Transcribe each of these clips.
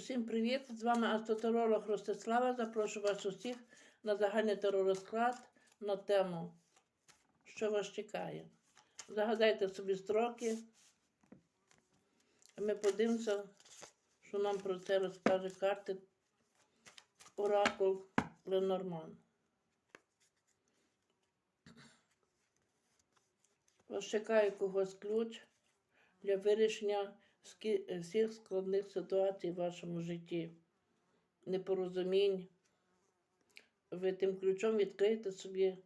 Усім привіт! З вами автотеролог Ростислава. Запрошую вас усіх на загальний теророзклад на тему, що вас чекає. Загадайте собі строки. Ми подивимося, що нам про це розкаже карти Оракул Ленорман. Вас чекає когось ключ для вирішення всіх складних ситуацій в вашому житті, непорозумінь. Ви тим ключом відкриєте собі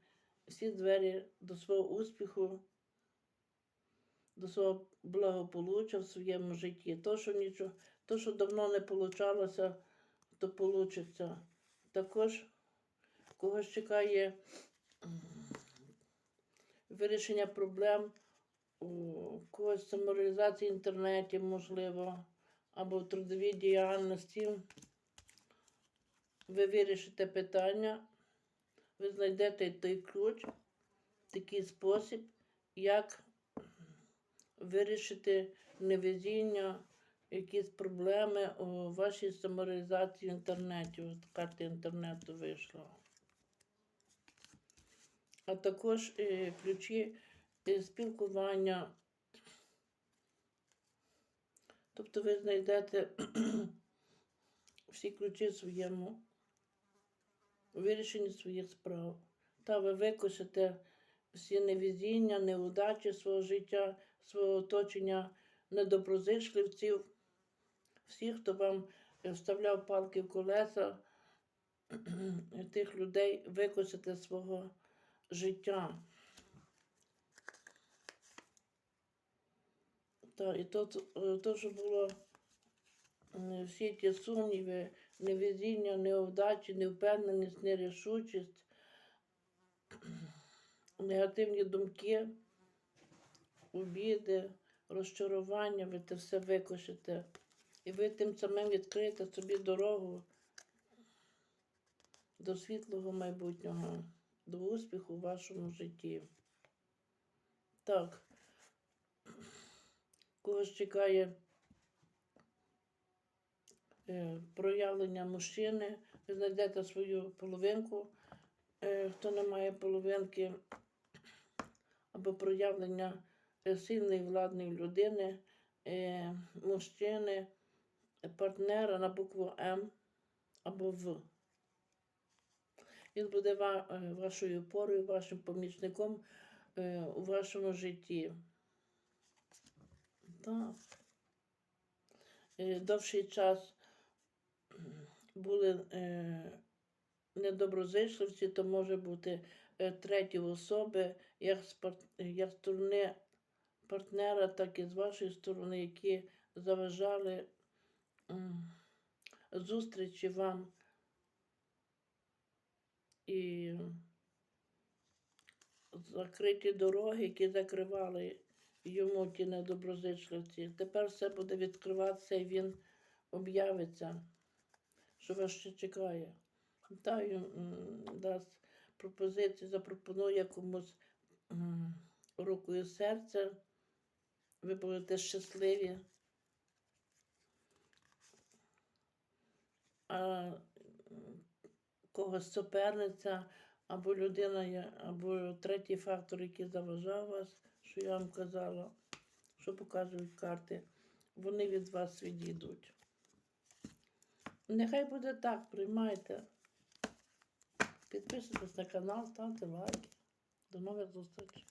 всі двері до свого успіху, до свого благополуччя в своєму житті. То, що нічого, то, що давно не получалося, то получиться. Також когось чекає вирішення проблем у когось самореалізації в інтернеті, можливо, або в трудовій діяльності. Ви вирішите питання, ви знайдете той ключ, такий спосіб, як вирішити невезіння, якісь проблеми у вашій самореалізації в інтернеті. От карта інтернету вийшла. А також е, ключі спілкування. Тобто ви знайдете всі ключі своєму вирішенні своїх справ. Та ви викосите всі невезіння, неудачі свого життя, свого оточення, недоброзичливців, всіх, хто вам е, вставляв палки в колеса, тих людей викосите свого життя. Та, і то, е, то, що було всі ті сумніви, невезіння, неудачі, невпевненість, нерішучість, негативні думки, обіди, розчарування, ви це все викошите. І ви тим самим відкриєте собі дорогу до світлого майбутнього, до успіху в вашому житті. Так когось чекає е, проявлення мужчини, ви знайдете свою половинку, е, хто не має половинки, або проявлення е, сильної владної людини, мужчини, партнера на букву М або В. Він буде вашою опорою, вашим помічником у вашому житті. Так. Е, Довший час були е, недоброзичливці, то може бути е, треті особи, як з, сторони партнера, так і з вашої сторони, які заважали зустрічі вам і закриті дороги, які закривали йому ті недоброзичливці. Тепер все буде відкриватися і він об'явиться, що вас ще чекає. М, дасть пропозицію, запропонує комусь рукою серця. Ви будете щасливі. А когось суперниця, або людина, або третій фактор, який заважав вас, що я вам казала, що показують карти, вони від вас відійдуть. Нехай буде так, приймайте. Підписуйтесь на канал, ставте лайки. До нових зустрічей.